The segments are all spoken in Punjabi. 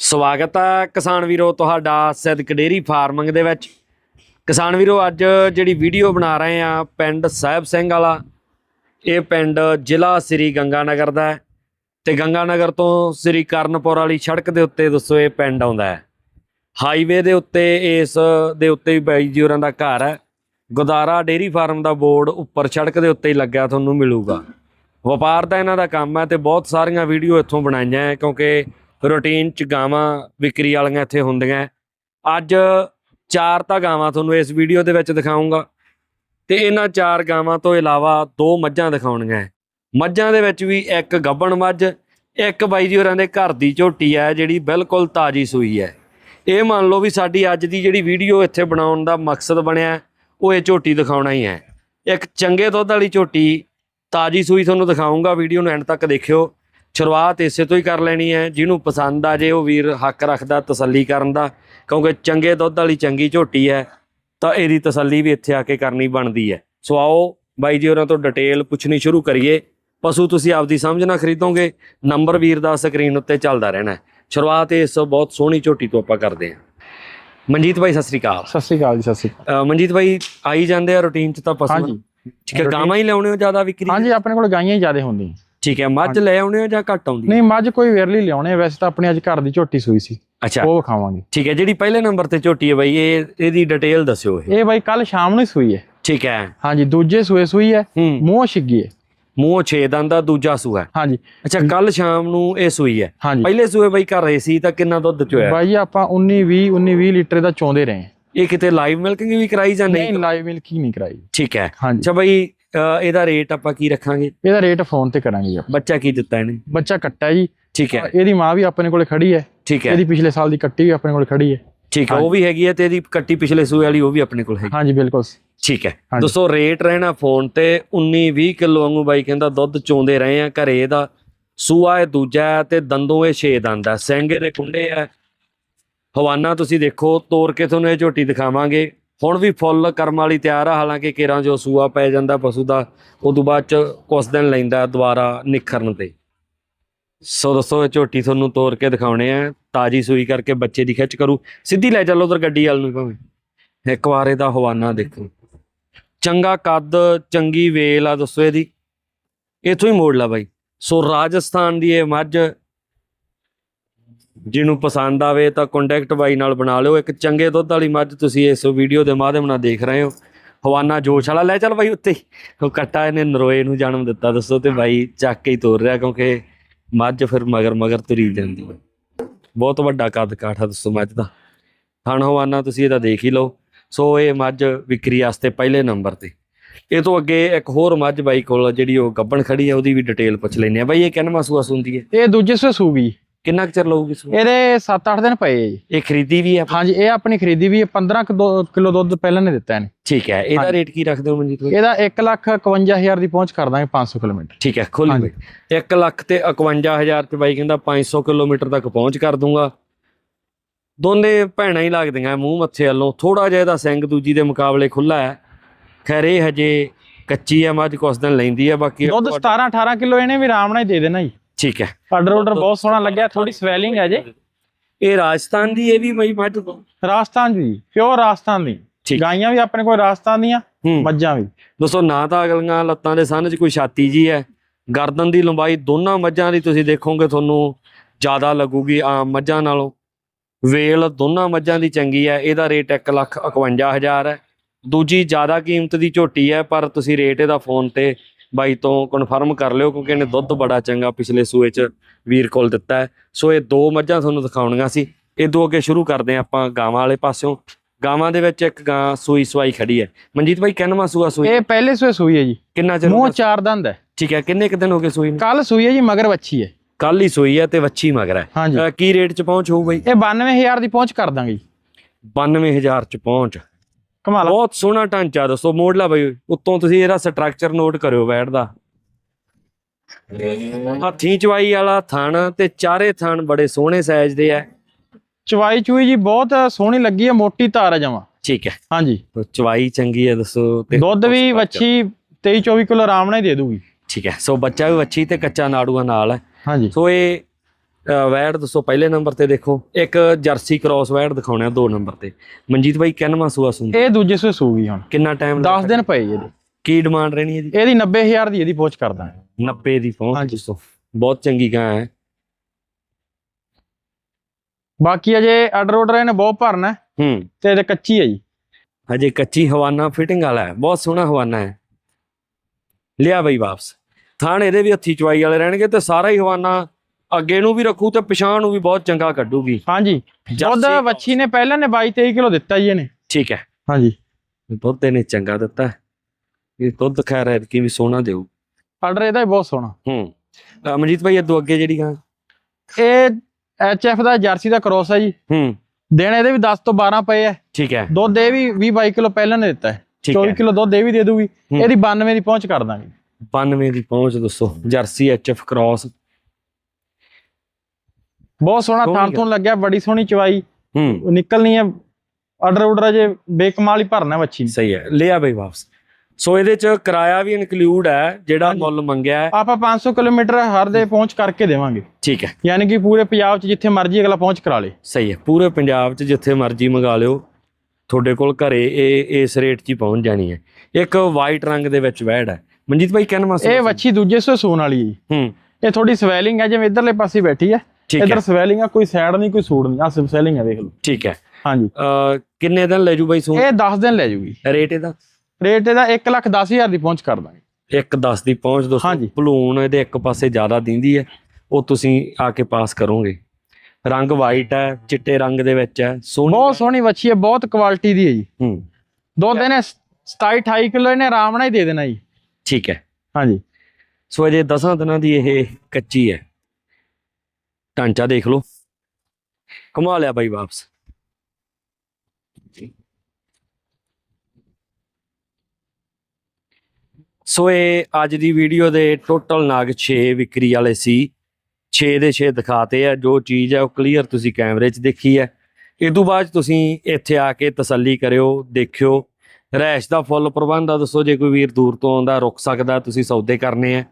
ਸਵਾਗਤ ਹੈ ਕਿਸਾਨ ਵੀਰੋ ਤੁਹਾਡਾ ਸਿੱਧਕ ਡੇਰੀ ਫਾਰਮਿੰਗ ਦੇ ਵਿੱਚ। ਕਿਸਾਨ ਵੀਰੋ, ਅੱਜ ਜਿਹੜੀ ਵੀਡੀਓ ਬਣਾ ਰਹੇ ਆ ਪਿੰਡ ਸਾਹਿਬ ਸਿੰਘ ਵਾਲਾ, ਇਹ ਪਿੰਡ ਜ਼ਿਲ੍ਹਾ ਸ੍ਰੀ ਗੰਗਾਨਗਰ ਦਾ ਹੈ ਤੇ ਗੰਗਾਨਗਰ ਤੋਂ ਸ੍ਰੀ ਕਰਨਪੁਰ ਵਾਲੀ ਸੜਕ ਦੇ ਉੱਤੇ ਦੱਸੋ ਇਹ ਪਿੰਡ ਆਉਂਦਾ ਹੈ। ਹਾਈਵੇ ਦੇ ਉੱਤੇ ਇਸ ਦੇ ਉੱਤੇ ਬਾਈ ਜੀ ਹੋਰਾਂ ਦਾ ਘਰ ਹੈ। ਗੁਦਾਰਾ ਡੇਰੀ ਫਾਰਮ ਦਾ ਬੋਰਡ ਉੱਪਰ ਸੜਕ ਦੇ ਉੱਤੇ ਹੀ ਲੱਗਿਆ, ਤੁਹਾਨੂੰ ਮਿਲੂਗਾ। ਵਪਾਰ ਦਾ ਇਹਨਾਂ ਦਾ ਕੰਮ ਹੈ ਤੇ ਬਹੁਤ ਸਾਰੀਆਂ ਵੀਡੀਓ ਇੱਥੋਂ ਬਣਾਈਆਂ ਹੈ ਕਿਉਂਕਿ ਰੂਟੀਨ ਚ ਗਾਵਾਂ ਵਿਕਰੀ ਵਾਲੀਆਂ ਇੱਥੇ ਹੁੰਦੀਆਂ ਅੱਜ ਚਾਰ ਤਾਂ ਗਾਵਾਂ ਤੁਹਾਨੂੰ ਇਸ ਵੀਡੀਓ ਦੇ ਵਿੱਚ ਦਿਖਾਉਂਗਾ ਤੇ ਇਹਨਾਂ ਚਾਰ ਗਾਵਾਂ ਤੋਂ ਇਲਾਵਾ ਦੋ ਮੱਝਾਂ ਦਿਖਾਉਣੀਆਂ ਮੱਝਾਂ ਦੇ ਵਿੱਚ ਵੀ ਇੱਕ ਗੱਬਣ ਮੱਝ, ਇੱਕ ਬਾਈ ਜੀ ਹੋਰਾਂ ਦੇ ਘਰ ਦੀ ਝੋਟੀ ਹੈ, ਜਿਹੜੀ ਬਿਲਕੁਲ ਤਾਜੀ ਸੂਈ ਹੈ। ਇਹ ਮੰਨ ਲਓ ਵੀ ਸਾਡੀ ਅੱਜ ਦੀ ਜਿਹੜੀ ਵੀਡੀਓ ਇੱਥੇ ਬਣਾਉਣ ਦਾ ਮਕਸਦ ਬਣਿਆ, ਉਹ ਇਹ ਝੋਟੀ ਦਿਖਾਉਣਾ ਹੀ ਹੈ। ਇੱਕ ਚੰਗੇ ਦੁੱਧ ਵਾਲੀ ਝੋਟੀ, ਤਾਜੀ ਸੂਈ ਤੁਹਾਨੂੰ ਦਿਖਾਉਂਗਾ ਵੀਡੀਓ ਨੂੰ ਐਂਡ ਤੱਕ ਦੇਖਿਓ। ਸ਼ੁਰੂਆਤ ਇਸੇ ਤੋਂ ਹੀ ਕਰ ਲੈਣੀ ਹੈ। ਜਿਹਨੂੰ ਪਸੰਦ ਆ ਜੇ ਉਹ ਵੀਰ ਹੱਕ ਰੱਖਦਾ ਤਸੱਲੀ ਕਰਨ ਦਾ ਕਿਉਂਕਿ ਚੰਗੇ ਦੁੱਧ ਵਾਲੀ ਚੰਗੀ ਝੋਟੀ ਹੈ ਤਾਂ ਇਹਦੀ ਤਸੱਲੀ ਵੀ ਇੱਥੇ ਆ ਕੇ ਕਰਨੀ ਬਣਦੀ ਹੈ। ਸੋ ਆਓ ਬਾਈ ਜੀ ਹੋਰਾਂ ਤੋਂ ਡਿਟੇਲ ਪੁੱਛਣੀ ਸ਼ੁਰੂ ਕਰੀਏ। ਪਸ਼ੂ ਤੁਸੀਂ ਆਪਦੀ ਸਮਝ ਨਾਲ ਖਰੀਦੋਗੇ ਨੰਬਰ ਵੀਰ ਦਾ ਸਕਰੀਨ ਉੱਤੇ ਚੱਲਦਾ ਰਹਿਣਾ। ਸ਼ੁਰੂਆਤ ਇਸ ਬਹੁਤ ਸੋਹਣੀ ਝੋਟੀ ਤੋਂ ਆਪਾਂ ਕਰਦੇ ਹਾਂ। ਮਨਜੀਤ ਭਾਈ ਸਤਿ ਸ੍ਰੀ ਅਕਾਲ। ਸਤਿ ਸ਼੍ਰੀ ਅਕਾਲ ਜੀ ਸਤਿ ਸ਼੍ਰੀ ਅਕਾਲ। ਮਨਜੀਤ ਭਾਈ ਆਈ ਜਾਂਦੇ ਆ ਰੂਟੀਨ ਚ ਤਾਂ ਪਸ਼ੂ ਹਾਂਜੀ। ਠੀਕ ਹੈ ਗਾਵਾਂ ਹੀ ਲਿਆਉਣੇ ਹੋ ਜ਼ਿਆਦਾ ਵਿਕਰੀ? ਹਾਂਜੀ ਆਪਣੇ ਕੋਲ ਗਾਈਆਂ ਹੀ ਜ਼ਿਆਦਾ ਹੁੰਦੀਆਂ। ਠੀਕ ਹੈ ਮੱਝ ਲੈ ਆਉਣੇ ਹੋ ਜਾਂ ਘੱਟ ਆਉਂਦੀ ਨਹੀਂ ਮੱਝ ਕੋਈ ਵੇਰਲੀ ਲਿਆਉਣੇ ਆ, ਵੈਸੇ ਤਾਂ ਆਪਣੀ ਅੱਜ ਘਰ ਦੀ ਝੋਟੀ ਸੂਈ ਸੀ। ਅੱਛਾ। ਉਹ ਖਾਵਾਂਗੇ ਠੀਕ ਹੈ ਜਿਹੜੀ ਪਹਿਲੇ ਨੰਬਰ ਤੇ ਝੋਟੀ ਹੈ ਬਾਈ ਇਹ ਇਹਦੀ ਡਿਟੇਲ ਦੱਸਿਓ ਇਹ। ਇਹ ਬਾਈ ਕੱਲ ਸ਼ਾਮ ਨੂੰ ਸੂਈ ਹੈ। ਠੀਕ ਹੈ। ਹਾਂਜੀ ਦੂਜੇ ਸੂਏ ਸੂਈ ਹੈ ਮੂੰਹ ਛਿੱਗੀ ਹੈ। ਮੂੰਹ ਛੇ ਦੰਦ ਦਾ ਦੂਜਾ ਸੂਆ ਹੈ। ਹਾਂਜੀ। ਅੱਛਾ ਕੱਲ ਸ਼ਾਮ ਨੂੰ ਇਹ ਸੂਈ ਹੈ। ਹਾਂਜੀ। ਪਹਿਲੇ ਸੂਏ ਬਾਈ ਕਰ ਰਹੇ ਸੀ ਤਾਂ ਕਿੰਨਾ ਦੁੱਧ ਚੋਇਆ? ਬਾਈ ਆਪਾਂ 19 20 19 20 ਲੀਟਰ ਦਾ ਚੋਂਦੇ ਰਹੇ। ਇਹ ਕਿਤੇ ਲਾਈਵ ਮਿਲਕਿੰਗ ਵੀ ਕਰਾਈ ਜਾਂ ਨਹੀਂ ਨਹੀਂ? ਲਾਈਵ ਮਿਲਕੀ ਨਹੀਂ ਕਰਾਈ। ਠੀਕ ਹੈ। ਅੱਛਾ ਬਾਈ ਇਹਦਾ ਰੇਟ ਆਪਾਂ ਕੀ ਰੱਖਾਂਗੇ? ਇਹਦਾ ਰੇਟ ਫੋਨ ਤੇ ਕਰਾਂਗੇ ਜੀ। ਬੱਚਾ ਕੀ ਦਿੱਤਾ ਇਹਨੇ? ਬੱਚਾ ਕੱਟਾ ਜੀ। ਠੀਕ ਹੈ। ਇਹਦੀ ਮਾਂ ਵੀ ਆਪਣੇ ਕੋਲੇ ਖੜੀ ਹੈ। ਠੀਕ ਹੈ। ਇਹਦੀ ਪਿਛਲੇ ਸਾਲ ਦੀ ਕੱਟੀ ਵੀ ਆਪਣੇ ਕੋਲ ਖੜੀ ਹੈ। ਠੀਕ ਹੈ ਉਹ ਵੀ ਹੈਗੀ ਹੈ ਤੇ ਇਹਦੀ ਕੱਟੀ ਪਿਛਲੇ ਸੂਏ ਵਾਲੀ ਉਹ ਵੀ ਆਪਣੇ ਕੋਲ ਹੈਗੀ। ਹਾਂਜੀ ਬਿਲਕੁਲ। ਠੀਕ ਹੈ। ਦੋਸਤੋ ਰੇਟ ਰਹਿਣਾ ਫੋਨ ਤੇ 19 20 ਕਿਲੋ ਵਾਂਗੂ ਬਾਈ ਕਹਿੰਦਾ ਦੁੱਧ ਚੋਂਦੇ ਰਹੇ ਆ ਘਰੇ ਇਹਦਾ ਸੂਆ ਇਹ ਦੂਜਾ ਤੇ ਦੰਦੋਂ ਇਹ ਛੇ ਦੰਦ ਹੈ ਸਿੰਘ ਦੇ ਕੁੰਡੇ ਆ। ਹਵਾਨਾ ਤੁਸੀਂ ਦੇਖੋ ਤੋੜ ਕੇ ਤੁਹਾਨੂੰ ਇਹ ਝੋਟੀ ਦਿਖਾਵਾਂਗੇ। ਹੁਣ ਵੀ ਫੁੱਲ ਕਰਮ ਵਾਲੀ ਤਿਆਰ ਆ, ਹਾਲਾਂਕਿ ਕੇਰਾਂ ਜੋ ਸੂਆ ਪੈ ਜਾਂਦਾ ਪਸ਼ੂ ਦਾ, ਉਦੋਂ ਬਾਅਦ ਚ ਕੁਛ ਦਿਨ ਲੈਂਦਾ ਦੁਬਾਰਾ ਨਿਖਰਨ ਤੇ। ਸੋ ਦੋਸਤੋ, ਇਹ ਝੋਟੀ ਤੁਹਾਨੂੰ ਤੋੜ ਕੇ ਦਿਖਾਉਣੇ ਆ, ਤਾਜੀ ਸੂਈ ਕਰਕੇ ਬੱਚੇ ਦੀ ਖਿੱਚ ਕਰੂ। ਸਿੱਧੀ ਲੈ ਚੱਲੋ ਉਧਰ ਗੱਡੀ ਵਾਲ ਨੂੰ ਭਾਵੇਂ। ਇੱਕ ਵਾਰ ਇਹਦਾ ਹਵਾਨਾ ਦੇਖੋ। ਚੰਗਾ ਕੱਦ, ਚੰਗੀ ਵੇਲ ਆ ਦੱਸੋ ਇਹਦੀ। ਇਥੋਂ ਹੀ ਮੋੜ ਲਾ ਬਾਈ। ਸੋ ਰਾਜਸਥਾਨ ਦੀ ਇਹ ਮੱਝ ਜਿਹਨੂੰ ਪਸੰਦ ਆਵੇ ਤਾਂ ਕੰਟੈਕਟ ਬਾਈ ਨਾਲ ਬਣਾ ਲਿਓ। ਇੱਕ ਚੰਗੇ ਦੁੱਧ ਵਾਲੀ ਮੱਝ ਤੁਸੀਂ ਇਸ ਵੀਡੀਓ ਦੇ ਮਾਧਿਅਮ ਨਾਲ ਦੇਖ ਰਹੇ ਹੋ। ਹਵਾਨਾ ਜੋਸ਼ ਵਾਲਾ। ਲੈ ਚੱਲ ਬਾਈ ਉੱਤੇ। ਉਹ ਕੱਟਾ ਇਹਨੇ ਨਰੋਏ ਨੂੰ ਜਨਮ ਦਿੱਤਾ, ਦੱਸੋ ਤੇ ਬਾਈ ਚੱਕ ਕੇ ਹੀ ਤੋਰ ਰਿਹਾ ਕਿਉਂਕਿ ਮੱਝ ਫਿਰ ਮਗਰ ਮਗਰ ਤੁਰੀ ਜਾਂਦੀ ਹੈ। ਬਹੁਤ ਵੱਡਾ ਕੱਦ ਕਾਠਾ ਦੱਸੋ ਮੱਝ ਦਾ। ਥਣ ਹਵਾਨਾ ਤੁਸੀਂ ਇਹਦਾ ਦੇਖ ਹੀ ਲਓ। ਸੋ ਇਹ ਮੱਝ ਵਿਕਰੀ ਵਾਸਤੇ ਪਹਿਲੇ ਨੰਬਰ ਤੇ। ਇਹ ਤੋਂ ਅੱਗੇ ਇੱਕ ਹੋਰ ਮੱਝ ਬਾਈ ਕੋਲ ਜਿਹੜੀ ਉਹ ਗੱਬਣ ਖੜੀ ਹੈ, ਉਹਦੀ ਵੀ ਡਿਟੇਲ ਪੁੱਛ ਲੈਂਦੇ ਆ ਬਾਈ ਇਹ ਕਿੰਨਾ ਸੂਆ ਸੁੰਦੀ ਹੈ? ਇਹ ਦੂਜੇ ਸੂਏ ਸੂਗੀ। ਕਿੰਨਾ ਕੁ ਚਿਰ ਲਊਗੀ ਸੂਆ ਇਹਦੇ 7-8 ਦਿਨ ਪਏ ਆ ਜੀ। ਇਹ ਖਰੀਦੀ ਵੀ ਹੈ ਹਾਂਜੀ ਇਹ ਆਪਣੀ ਖਰੀਦੀ ਵੀ ਹੈ 15 ਕਿਲੋ ਦੁੱਧ ਪਹਿਲਾਂ ਨੇ ਦਿੱਤਾ ਇਹਨੇ। ਠੀਕ ਹੈ ਇਹਦਾ। ਰੇਟ ਕੀ ਰੱਖਦੇ ਹੋ ਮਨਜੀਤ ਇਹਦਾ 151000 ਦੀ ਪਹੁੰਚ ਕਰ ਦਾਂਗੇ 500 ਕਿਲੋਮੀਟਰ। ਠੀਕ ਹੈ ਖੁੱਲ ਹਾਂਜੀ। ਗਈ 1 ਲੱਖ ਤੇ 51000 ਤੇ ਬਾਈ ਕਹਿੰਦਾ 500 ਕਿਲੋਮੀਟਰ ਤੱਕ ਪਹੁੰਚ ਕਰ ਦੂੰਗਾ। ਦੋਨੇ ਭੈਣਾਂ ਹੀ ਲੱਗਦੀਆਂ ਮੂੰਹ ਮੱਥੇ ਵੱਲੋਂ। ਥੋੜਾ ਜਿਹਾ ਇਹਦਾ ਸਿੰਘ ਦੂਜੀ ਦੇ ਮੁਕਾਬਲੇ ਖੁੱਲਾ ਹੈ। ਖੈਰ ਇਹ ਹਜੇ ਕੱਚੀ ਹੈ ਮੱਝ ਕੁਛ ਦਿਨ ਲੈਂਦੀ ਹੈ ਬਾਕੀ ਦੁੱਧ 17 18 ਕਿਲੋ ਇਹਨੇ ਵੀ ਆਰਾਮ ਨਾਲ ਹੀ ਦੇ ਦੇਣਾ ਜੀ। ਠੀਕ ਹੈ। ਆਰਡਰ ਆਰਡਰ ਬਹੁਤ ਸੋਹਣਾ ਲੱਗਿਆ ਥੋੜੀ ਸਵੈਲਿੰਗ ਹੈ ਜੇ। ਇਹ ਰਾਜਸਥਾਨ ਦੀ ਇਹ ਵੀ ਬਈ ਮੱਝ ਰਾਜਸਥਾਨ ਦੀ ਪਿਓਰ ਰਾਜਸਥਾਨ ਦੀ। ਗਾਈਆਂ ਵੀ ਆਪਣੇ ਕੋਲ ਰਾਜਸਥਾਨ ਦੀਆਂ ਮੱਝਾਂ ਵੀ। ਦੋਸਤੋ ਨਾ ਤਾਂ ਅਗਲੀਆਂ ਲੱਤਾਂ ਦੇ ਸੰਨ 'ਚ ਕੋਈ ਛਾਤੀ ਜੀ ਹੈ। ਗਰਦਨ ਦੀ ਲੰਬਾਈ ਦੋਨਾਂ ਮੱਝਾਂ ਦੀ ਤੁਸੀਂ ਦੇਖੋਗੇ ਤੁਹਾਨੂੰ ਜ਼ਿਆਦਾ ਲੱਗੂਗੀ ਆਮ ਮੱਝਾਂ ਨਾਲੋਂ। ਵੇਲ ਦੋਨਾਂ ਮੱਝਾਂ ਦੀ ਚੰਗੀ ਹੈ ਇਹਦਾ ਰੇਟ 151000 ਹੈ। ਦੂਜੀ ਜ਼ਿਆਦਾ ਕੀਮਤ ਦੀ ਝੋਟੀ ਹੈ ਪਰ ਤੁਸੀਂ ਰੇਟ ਇਹਦਾ ਫੋਨ ਤੇ ਬਾਈ ਤੋਂ ਕਨਫਰਮ ਕਰ ਲਿਓ ਕਿਉਂਕਿ ਇਹਨੇ ਦੁੱਧ ਬੜਾ ਚੰਗਾ ਪਿਛਲੇ ਸੂਏ 'ਚ ਵੀਰ ਕੋਲ ਦਿੱਤਾ ਹੈ। ਸੋ ਇਹ ਦੋ ਮੱਝਾਂ ਤੁਹਾਨੂੰ ਦਿਖਾਉਣੀਆਂ ਸੀ। ਇਦੋਂ ਅੱਗੇ ਸ਼ੁਰੂ ਕਰਦੇ ਆਪਾਂ ਗਾਵਾਂ ਵਾਲੇ ਪਾਸਿਓਂ। ਗਾਵਾਂ ਦੇ ਵਿੱਚ ਇੱਕ ਗਾਂ ਸੂਈ ਸਵਾਈ ਖੜੀ ਹੈ। ਮਨਜੀਤ ਭਾਈ ਕਿੰਨਵਾਂ ਸੂਆ ਸੂਈ? ਇਹ ਪਹਿਲੇ ਸੂਏ ਸੂਈ ਹੈ ਜੀ। ਕਿੰਨਾ ਚਿਰ ਮੂੰਹ? ਚਾਰ ਦੰਦ ਹੈ। ਠੀਕ ਹੈ ਕਿੰਨੇ ਕੁ ਦਿਨ ਹੋ ਗਏ ਸੂਈ ਨੂੰ? ਕੱਲ ਸੂਈ ਹੈ ਜੀ ਮਗਰ ਵੱਛੀ ਹੈ। ਕੱਲ ਹੀ ਸੂਈ ਹੈ ਤੇ ਵੱਛੀ ਮਗਰ ਹੈ। ਕੀ ਰੇਟ 'ਚ ਪਹੁੰਚ ਹੋਊ ਬਈ? ਇਹ 92000 ਦੀ ਪਹੁੰਚ ਕਰ ਦਾਂਗੇ ਜੀ। 92000 'ਚ ਪਹੁੰਚ। ਕਮਾਲ ਬਹੁਤ ਸੋਹਣਾ ਢਾਂਚਾ ਦੱਸੋ ਮੋੜ ਲਾ ਬਈ। ਉੱਤੋਂ ਤੁਸੀਂ ਇਹਦਾ ਸਟਰਕਚਰ ਨੋਟ ਕਰਿਓ ਬੈਠ ਦਾ ਹੱਥੀਂ ਚਵਾਈ ਵਾਲਾ ਥਣ ਤੇ ਚਾਰੇ ਥਣ ਬੜੇ ਸੋਹਣੇ ਸਾਈਜ਼ ਦੇ ਆ। ਚਵਾਈ ਚੂਈ ਜੀ ਬਹੁਤ ਸੋਹਣੀ ਲੱਗੀ ਹੈ ਮੋਟੀ ਧਾਰ ਹੈ ਜਮਾ। ਠੀਕ ਹੈ। ਹਾਂਜੀ। ਚਵਾਈ ਚੰਗੀ ਹੈ ਦੱਸੋ ਤੇ ਦੁੱਧ ਵੀ ਵੱਛੀ 23 24 ਕਿਲੋ ਆਰਾਮ ਨਾਲ ਦੇ ਦੂਗੀ। ਠੀਕ ਹੈ ਸੋ ਬੱਚਾ ਵੀ ਵੱਛੀ ਤੇ ਕੱਚਾ ਨਾੜੂਆ ਨਾਲ ਹੈ। ਹਾਂਜੀ। ਸੋ ਇਹ ਵੈੜ ਦੱਸੋ ਪਹਿਲੇ ਨੰਬਰ ਤੇ ਦੇਖੋ। ਇੱਕ ਜਰਸੀ ਕ੍ਰਾਸ ਵੈੜ ਦਿਖਾਉਣਾ ਦੋ ਨੰਬਰ ਤੇ। ਮਨਜੀਤ ਬਾਈ ਕਿੰਨਵਾਂ ਸੂਆ ਸੁੰਦੀ ਇਹ ਦੂਜੇ ਸੂਏ ਸੂਗੀ ਹੁਣ। ਕਿੰਨਾ ਟਾਈਮ 10 ਦਿਨ ਪਏ ਇਹਦੇ। ਕੀ ਡਿਮਾਂਡ ਰਹਿਣੀ ਜੀ ਇਹਦੀ 90000 ਦੀ ਇਹਦੀ ਪਹੁੰਚ ਕਰਦਾ। 90 ਦੀ ਪਹੁੰਚ। ਦੱਸੋ। ਬਹੁਤ ਚੰਗੀ ਗਾਂ ਹੈ। ਬਾਕੀ ਅਜੇ ਆਰਡਰ ਆਰਡਰ ਇਹਨੇ ਬਹੁਤ ਭਰਨਾ ਹੈ ਤੇ ਇਹਦੇ ਕੱਚੀ ਹੈ ਜੀ। ਹਜੇ ਕੱਚੀ ਹਵਾਨਾ ਫਿਟਿੰਗ ਵਾਲਾ ਹੈ। ਬਹੁਤ ਸੋਹਣਾ ਹਵਾਨਾ ਹੈ। ਲਿਆ ਬਈ ਵਾਪਸ। ਥਾਣ ਇਹਦੇ ਵੀ ਹੱਥੀ ਚਵਾਈ ਵਾਲੇ ਰਹਿਣਗੇ ਤੇ ਸਾਰਾ ਹੀ ਹਵਾਨਾ ਅੱਗੇ ਨੂੰ ਵੀ ਰੱਖੂ ਤੇ ਪਿਛਾਂ ਨੂੰ ਵੀ ਬਹੁਤ ਚੰਗਾ ਕੱਢੂਗੀ। ਹਾਂਜੀ। ਦੁੱਧ ਜਰਸੀ- ਵੱਛੀ ਨੇ ਪਹਿਲਾਂ ਨੇ 22 23 ਕਿਲੋ ਦਿੱਤਾ ਜੀ ਇਹਨੇ। ਠੀਕ ਹੈ। ਹਾਂਜੀ। ਦੁੱਧ ਇਹਨੇ ਚੰਗਾ ਦਿੱਤਾ। ਹੈ। ਇਹ ਦੁੱਧ ਖੈਰ ਹੈ ਕਿ ਵੀ ਸੋਹਣਾ ਦੇਊ ਆਰਡਰ ਇਹਦਾ ਵੀ ਬਹੁਤ ਸੋਹਣਾ। ਹੂੰ। ਅਹ ਮਨਜੀਤ ਭਾਈ ਅੱਦੋ ਅੱਗੇ ਜਿਹੜੀ ਗਾਂ। ਇਹ ਐਚਐਫ ਦਾ ਜਰਸੀ ਦਾ ਕ੍ਰੋਸ ਹੈ ਜੀ। ਹੂੰ। ਦਿਨ ਇਹਦੇ ਵੀ 10 ਤੋਂ 12 ਪਏ ਹੈ ਠੀਕ ਹੈ। ਦੁੱਧ ਇਹ ਵੀ 20 22 ਕਿਲੋ ਪਹਿਲਾਂ ਨੇ ਦਿੱਤਾ ਹੈ। ਠੀਕ 24 ਹੈ। ਕਿਲੋ ਦੁੱਧ ਇਹ ਵੀ ਦੇ ਦੂਗੀ। ਹੂੰ। ਇਹਦੀ 92 ਦੀ ਪਹੁੰਚ ਕਰ ਦਾਂਗੇ। 92 ਦੀ ਪਹੁੰਚ ਦੱਸੋ। ਜਰਸੀ ਐਚਐਫ ਕ੍ਰਾਸ ਬਹੁਤ ਸੋਹਣਾ ਥਾਂ। ਤੋਂ ਲੱਗਿਆ ਬੜੀ ਸੋਹਣੀ ਚਵਾਈ। ਹੂੰ। ਨਿਕਲਣੀ ਹੈ ਆਰਡਰ ਆਰਡਰ ਅਜੇ ਬੇਕਮਾਲ ਹੀ ਭਰਨਾ ਨੇ। ਸਹੀ ਹੈ ਲਿਆ ਬਈ ਵਾਪਸ। ਸੋ ਇਹਦੇ ਚ ਕਿਰਾਇਆ ਵੀ ਇਨਕਲੂਡ ਹੈ ਜਿਹੜਾ। ਮੁੱਲ ਮੰਗਿਆ ਹੈ। ਆਪਾਂ 500 ਕਿਲੋਮੀਟਰ ਹਰ ਦੇ ਪਹੁੰਚ ਕਰਕੇ ਦੇਵਾਂਗੇ। ਠੀਕ ਹੈ। ਯਾਨੀ ਕਿ ਪੂਰੇ ਪੰਜਾਬ 'ਚ ਜਿੱਥੇ ਮਰਜ਼ੀ ਅਗਲਾ ਪਹੁੰਚ ਕਰਾ ਲੇ। ਸਹੀ ਹੈ ਪੂਰੇ ਪੰਜਾਬ 'ਚ ਜਿੱਥੇ ਮਰਜ਼ੀ ਮੰਗਾ ਲਿਓ। ਤੁਹਾਡੇ ਕੋਲ ਘਰੇ ਇਹ ਇਸ ਰੇਟ 'ਚ ਪਹੁੰਚ ਜਾਣੀ ਹੈ। ਇੱਕ ਵਾਈਟ ਰੰਗ ਦੇ ਵਿੱਚ ਵੈੜ ਹੈ। ਮਨਜੀਤ ਭਾਈ ਕਹਿਣਾ ਇਹ ਵੱਛੀ ਦੂਜੇ ਸੌ ਸੂਣ ਵਾਲੀ ਹੈ ਜੀ। ਹੂੰ। ਇਹ ਥੋੜੀ ਸਵੈਲਿੰਗ ਹੈ ਜਿਵੇਂ ਇਧਰਲੇ ਪਾਸੇ ਬੈਠੀ ਹੈ। ਇਧਰ ਸਵੈਲਿੰਗ ਆ ਕੋਈ ਸਾਈਡ ਨਹੀਂ ਕੋਈ ਸੂੜ ਨਹੀਂ। ਆ ਸਵੈਲਿੰਗ ਹੈ ਦੇਖ ਲਓ। ਠੀਕ ਹੈ। ਹਾਂਜੀ। ਅ ਕਿੰਨੇ ਦਿਨ ਲੈ ਜੂ ਬਾਈ ਸੂ ਇਹ 10 ਦਿਨ ਲੈ ਜੂਗੀ। ਰੇਟ ਇਹਦਾ? ਰੇਟ ਇਹਦਾ 1 ਲੱਖ 10 ਹਜ਼ਾਰ ਦੀ ਪਹੁੰਚ ਕਰ ਦਾਂਗੇ। ਇੱਕ 10 ਦੀ ਪਹੁੰਚ ਦੋਸਤੋ। ਭਲੂਣ ਇਹਦੇ ਇੱਕ ਪਾਸੇ ਜ਼ਿਆਦਾ ਦਿੰਦੀ ਹੈ। ਉਹ ਤੁਸੀਂ ਆ ਕੇ ਪਾਸ ਕਰੋਗੇ। ਰੰਗ ਵਾਈਟ ਹੈ ਚਿੱਟੇ ਰੰਗ ਦੇ ਵਿੱਚ ਹੈ ਸੋਹਣੀ ਬਹੁਤ ਸੋਹਣੀ ਵੱਛੀ ਹੈ ਬਹੁਤ ਕੁਆਲਿਟੀ ਦੀ ਹੈ ਜੀ। ਹੂੰ। ਦੁੱਧ ਇਹਨੇ 27 28 ਕਿਲੋ ਇਹਨੇ ਆਰਾਮ ਨਾਲ ਹੀ ਦੇ ਦੇਣਾ ਜੀ। ਠੀਕ ਹੈ। ਹਾਂਜੀ। ਸੋ ਅਜੇ 10 ਦਿਨਾਂ ਦੀ ਇਹ ਕੱਚੀ ਹੈ। ਢਾਂਚਾ ਦੇਖ ਲਓ। ਕਮਾ ਲਿਆ ਬਾਈ ਵਾਪਸ। ਸੋ ਇਹ ਅੱਜ ਦੀ ਵੀਡੀਓ ਦੇ ਟੋਟਲ ਨਾਗ 6 ਵਿਕਰੀ ਵਾਲੇ ਸੀ। 6 ਦੇ 6 ਦਿਖਾਤੇ ਆ। ਜੋ ਚੀਜ਼ ਹੈ ਉਹ ਕਲੀਅਰ ਤੁਸੀਂ ਕੈਮਰੇ 'ਚ ਦੇਖੀ ਹੈ ਇਹ ਤੋਂ ਬਾਅਦ ਤੁਸੀਂ ਇੱਥੇ ਆ ਕੇ ਤਸੱਲੀ ਕਰਿਓ, ਦੇਖਿਓ। ਰਹਿਸ਼ ਦਾ ਫੁੱਲ ਪ੍ਰਬੰਧ ਆ, ਦੱਸੋ ਜੇ ਕੋਈ ਵੀਰ ਦੂਰ ਤੋਂ ਆਉਂਦਾ, ਰੁਕ ਸਕਦਾ, ਤੁਸੀਂ ਸੌਦੇ ਕਰਨੇ ਆ।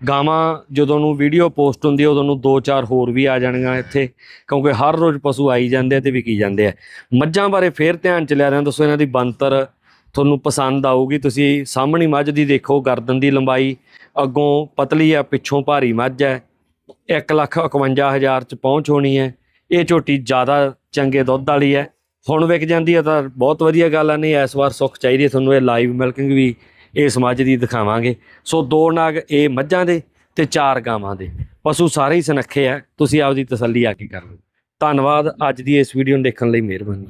ਗਾਵਾਂ ਜਦੋਂ ਨੂੰ ਵੀਡੀਓ ਪੋਸਟ ਹੁੰਦੀ ਹੈ, ਉਦੋਂ ਨੂੰ ਦੋ ਚਾਰ ਹੋਰ ਵੀ ਆ ਜਾਣਗੀਆਂ ਇੱਥੇ, ਕਿਉਂਕਿ ਹਰ ਰੋਜ਼ ਪਸ਼ੂ ਆਈ ਜਾਂਦੇ ਆ ਤੇ ਵਿਕੀ ਜਾਂਦੇ ਆ। ਮੱਝਾਂ ਬਾਰੇ ਫੇਰ ਧਿਆਨ ਚ ਲਿਆ ਰਿਹਾ, ਦੱਸੋ ਇਹਨਾਂ ਦੀ ਬੰਤਰ ਤੁਹਾਨੂੰ ਪਸੰਦ ਆਊਗੀ। ਤੁਸੀਂ ਸਾਹਮਣੀ ਮੱਝ ਦੀ ਦੇਖੋ, ਗਰਦਨ ਦੀ ਲੰਬਾਈ, ਅੱਗੋਂ ਪਤਲੀ ਆ, ਪਿੱਛੋਂ ਭਾਰੀ ਮੱਝ ਹੈ 151000 ਚ ਪਹੁੰਚ ਹੋਣੀ ਹੈ। ਇਹ ਝੋਟੀ ਜ਼ਿਆਦਾ ਚੰਗੇ ਦੁੱਧ ਵਾਲੀ ਹੈ। ਹੁਣ ਵਿਕ ਜਾਂਦੀ ਹੈ ਤਾਂ ਬਹੁਤ ਵਧੀਆ ਗੱਲ ਆ, ਨਹੀਂ, ਇਸ ਵਾਰ ਸੁੱਖ ਚਾਹੀਦੀ ਹੈ ਤੁਹਾਨੂੰ ਇਹ ਲਾਈਵ ਮਿਲਕਿੰਗ ਵੀ ਇਸ ਮੱਝ ਦੀ ਦਿਖਾਵਾਂਗੇ। ਸੋ ਦੋ ਨਾਗ ਇਹ ਮੱਝਾਂ ਦੇ ਤੇ ਚਾਰ ਗਾਵਾਂ ਦੇ। ਪਸ਼ੂ ਸਾਰੇ ਹੀ ਸਨੱਖੇ ਆ। ਤੁਸੀਂ ਆਪਦੀ ਤਸੱਲੀ ਆ ਕੇ ਕਰ ਲਓ। ਧੰਨਵਾਦ। ਅੱਜ ਦੀ ਇਸ ਵੀਡੀਓ ਨੂੰ ਦੇਖਣ ਲਈ ਮਿਹਰਬਾਨੀ।